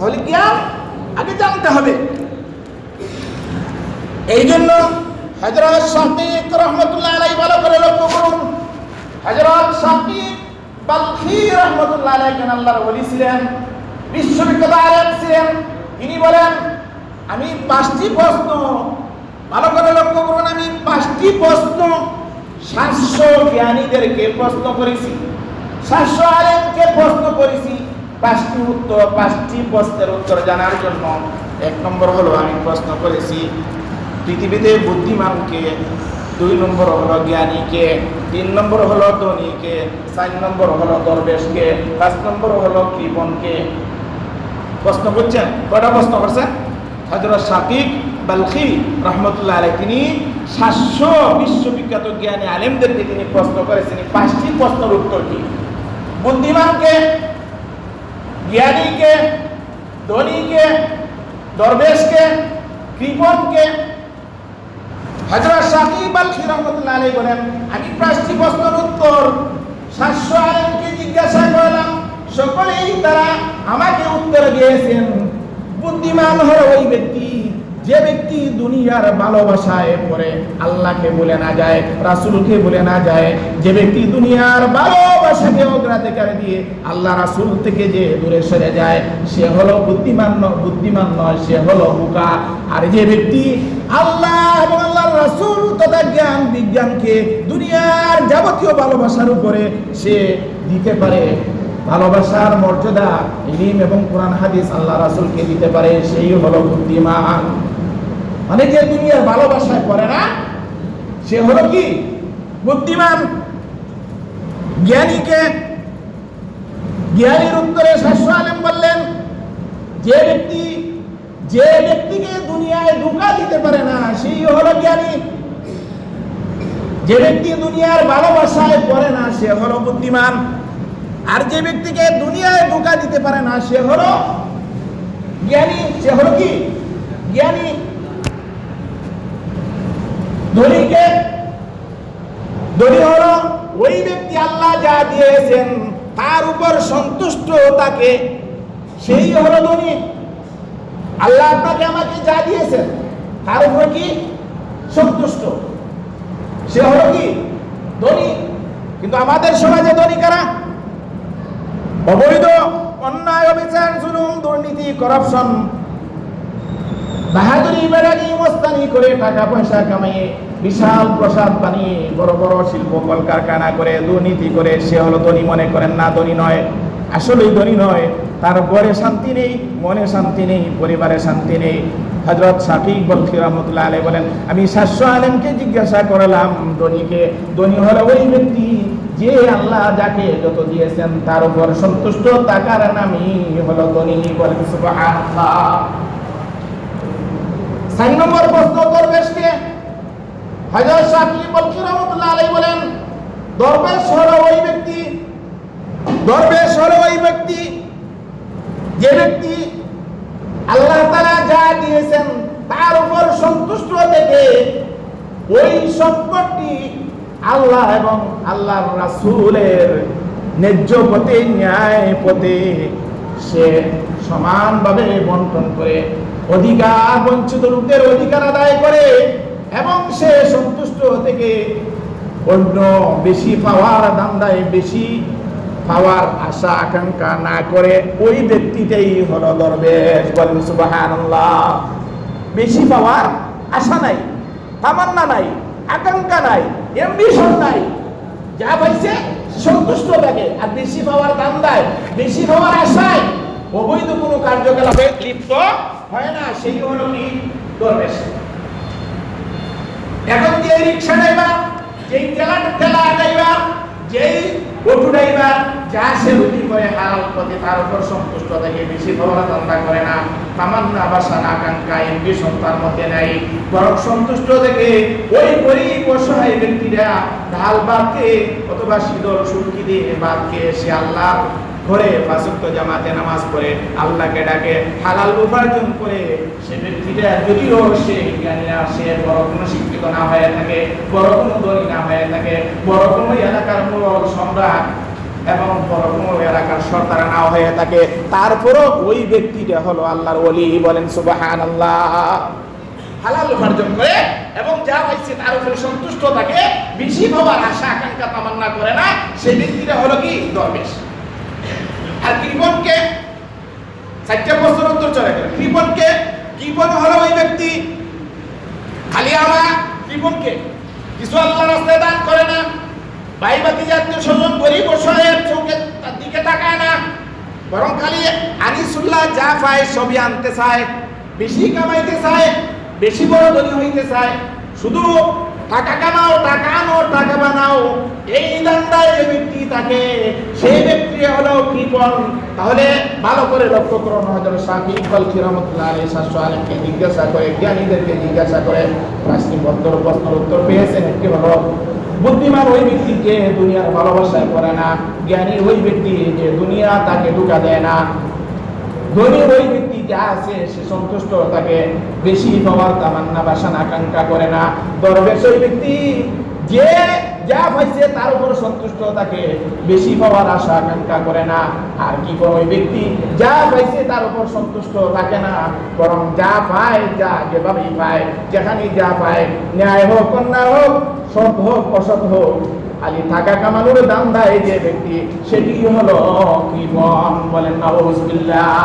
তাহলে জ্ঞান আগে জানতে হবে। এই জন্য হজরত শাকিক রহমতুল্লাহ আলাই ভালো করে লক্ষ্য করুন। হজরত শাকিক বালখি রহমতুল্লাহ আলাই কেন আল্লাহর বলি ছিলেন? বিশ্ববিখ্যাত আলেম ছিলেন। তিনি বলেন, আমি পাঁচটি প্রশ্ন ভালো করে লক্ষ্য করুন, আমি পাঁচটি প্রশ্ন সাতশো জ্ঞানীদেরকে প্রশ্ন করেছি। সাতশো আলেমকে প্রশ্ন করেছি। পাঁচটি উত্তর, পাঁচটি প্রশ্নের উত্তর জানার জন্য এক নম্বর হলো আমি প্রশ্ন করেছি, পৃথিবীতে বুদ্ধিমানকে দুই নম্বর হলো জ্ঞানীকে তিন নম্বর হলো ধনীকে চার নম্বর হলো দরবেশকে পাঁচ নম্বর হলো কৃপনকে প্রশ্ন করছেন? কটা প্রশ্ন করছেন? হজরত শাকিক বালখি রহমতুল্লাহ তিনি সাতশো বিশ্ববিখ্যাত জ্ঞানী আলেমদেরকে তিনি প্রশ্ন করেছেন। পাঁচটি প্রশ্নের উত্তর কি? বুদ্ধিমানকে জ্ঞানীকে, ধনীকে, দরবেশকে কৃপনকে হজরত সাকিব আলখি রহমতুল্লাহ আলাই বলেন, আমি পাঁচটি প্রশ্নের উত্তর সাতশো আলেমকে জিজ্ঞাসা করলাম। সকলেই তারা আমাকে উত্তর দিয়েছেন। বুদ্ধিমান হলো ওই ব্যক্তি। যে ব্যক্তি দুনিয়ার ভালোবাসায় পড়ে, আল্লাহকে বলে না যায়, রাসূলকে বলে না যায়। যে ব্যক্তি দুনিয়ার ভালোবাসাকে অগ্রাধিকার দিয়ে আল্লাহ রাসূল থেকে যে দূরে সরে যায়, সে হলো বুদ্ধিমান বুদ্ধিমান নয়, সে হলো বোকা। আর যে ব্যক্তি আল্লাহ এবং রাসূল তথা জ্ঞান বিজ্ঞানকে দুনিয়ার যাবতীয় ভালোবাসার উপরে সে দিতে পারে, ভালোবাসার মর্যাদা, ইলিম এবং কোরআন, হাদিস আল্লাহ রাসূলকে দিতে পারে, সেই হলো বুদ্ধিমান। মানে যে দুনিয়ার ভালোবাসায় করে না, সে হলো কি? বুদ্ধিমান। জ্ঞানীকে, জ্ঞানীর উত্তরে শাস্ত্র আলেম বললেন, যে ব্যক্তি, যে ব্যক্তিকে দুনিয়ায় ধোঁকা দিতে পারে না, সেই হলো জ্ঞানী। যে ব্যক্তি দুনিয়ার ভালোবাসায় পড়ে না, সে হলো বুদ্ধিমান। আর যে ব্যক্তিকে দুনিয়ায় ধোঁকা দিতে পারে না, সে হলো জ্ঞানী। সে হলো কি? জ্ঞানী। ধনীকে, ধনী হলো ওই ব্যক্তি আল্লাহ যা দিয়েছেন, তার উপর সন্তুষ্ট তাকে, সেই হলো ধনী। আল্লাহ আপনাকে আমাকে যা দিয়েছেন, তার উপর কি? সন্তুষ্ট। সে হলো কি? ধনী। কিন্তু আমাদের সমাজে ধনী কারা? অবৈধ, অন্যায়, অবিচার, জুলুম, দুর্নীতি করাপশন বাহাদুরি বেড়ানি মস্তানি করে টাকা পয়সা কামাইয়ে বিশাল প্রসাদ বানিয়ে বড় বড় শিল্প কলকারখানা করে, দুর্নীতি করে, সে হলো ধনী মনে করেন না, ধনী নয়। আসলেই ধনী নয়, তার ঘরে শান্তি নেই, মনে শান্তি নেই, পরিবারে শান্তি নেই। হজরত শাকিক বলছি রহমতুল্লাহ আলাই বলেন, আমি শাস্য আলেমকে জিজ্ঞাসা করলাম ধনীকে, ধনী হলো ওই ব্যক্তি যে আল্লাহ যাকে যত দিয়েছেন তার উপর সন্তুষ্ট তাকার নামই হলো ধনী। বলেন সুবহানাল্লাহ। চার নম্বর প্রশ্ন দরবেশকে হজরত শাকি বলছি রহমতুল্লাহ আলাই বলেন দরবেশ হলো ওই ব্যক্তি দরবেশ হলো ওই ব্যক্তি, যে ব্যক্তি আল্লাহ তারা যা দিয়েছেন তার উপর সন্তুষ্ট থেকে ওই সম্পদটি আল্লাহ এবং আল্লাহর রাসূলের ন্যায্য পথে ন্যায় পথে সে সমানভাবে বন্টন করে, অধিকার বঞ্চিত লোকদের অধিকার আদায় করে। এবং সে সন্তুষ্ট থেকে অন্য বেশি পাওয়ার দান্দায় বেশি পাওয়ার আশা, আকাঙ্ক্ষা না করে ওই ব্যক্তিটাই হলো দরবেশ। বলেন বেশি পাওয়ার আশা নাই, তামান্না নাই, আকাঙ্ক্ষা নাই এমবিশন নাই। যা পাইছে সন্তুষ্ট থাকে। আর বেশি পাওয়ার দাম দেয় বেশি পাওয়ার আশায় অবৈধ কোনো কার্যকলাপে লিপ্ত হয় না। সেই হলো কি দরবেশ। রিক্সা ড্রাইভার যেই ঠেলা ঠেলা ড্রাইভার যেই অটো ড্রাইভার যা সে রুটি করে হালাল পথে তার উপর সন্তুষ্ট থাকে বেশি ভাবনা ধান্দা করে না। তামান্না বাসা আকাঙ্ক্ষা এমবি সন্তান মধ্যে নেই। বরং সন্তুষ্ট থেকে ওই গরিব অসহায় ব্যক্তিরা ঢাল বাদকে অথবা শীতল সুরকি দিয়ে বাদকে সে আল্লাহ ঘরে পাঁচক্ত জামাতে নামাজ পড়ে আল্লাহকে ডাকে, হালাল উপার্জন করে। সে ব্যক্তিটা যদিও সে জ্ঞানী না, সে বড় কোনো শিক্ষিত না হয়ে থাকে, বড় কোনো ধনী না হয়ে থাকে, বড় কোনো এলাকার মূল সম্রাট এবং বড় কোনো এলাকার সর্দার না হয়ে থাকে। তারপরও ওই ব্যক্তিটা হলো আল্লাহর ওলি, বলেন সুবাহান আল্লাহ হালাল উপার্জন করে এবং যা পাইছে তার উপরে সন্তুষ্ট থাকে, বেশি আশা, আকাঙ্ক্ষা, তামান্না করে না। সেই ব্যক্তিটা হলো কি? দরবেশ। আর কৃপণকে চারটে বছর উত্তর চলে গেল। কৃপণকে কৃপণ হলো ওই ব্যক্তি খালি আমার কৃপণকে কিছু আল্লাহ রাস্তায় দান করে না। ভাই বাতি জাতীয় স্বজন গরিব অসহায়ের চোখে তার দিকে তাকায় না। বরং খালি আনিসুল্লাহ যা পায় সবই আনতে চায়, বেশি কামাইতে চায়, বেশি বড় ধনী হইতে চায়। শুধু টাকা কামাও, টাকা আনো, টাকা বানাও, এই দান্দায় যে ব্যক্তি থাকে সেই ব্যক্তি হলো তাহলে ভালো করে লক্ষ্য করুন আলমকে জিজ্ঞাসা করে, জ্ঞানীদেরকে জিজ্ঞাসা করে প্রশ্নের উত্তর পেয়েছেন একটি হলো বুদ্ধিমান ওই ব্যক্তি যে দুনিয়ার ভালোবাসায় করে না, জ্ঞানী ওই ব্যক্তি যে দুনিয়া তাকে ঢুকা দেয় না। ধনী ওই ব্যক্তি যা আছে, সে সন্তুষ্ট, তাকে বেশি পাওয়ার তামান্না বাসন, আকাঙ্ক্ষা করে না। দরবেশ ওই ব্যক্তি যে যা পাইছে তার উপর সন্তুষ্ট তাকে বেশি পাওয়ার আশা আকাঙ্ক্ষা করে না। আর কি করে ওই ব্যক্তি যা পাইছে তার উপর সন্তুষ্ট থাকে না। বরং যা পায়, যা যেভাবেই পায় যেখানে যা পায়, ন্যায় হোক, অন্যায় হোক, সৎ হোক, অসৎ হোক, খালি টাকা কামানোর দাম দেয় যে ব্যক্তি সেটি হলো কৃপণ বলেন নববিল্লাহ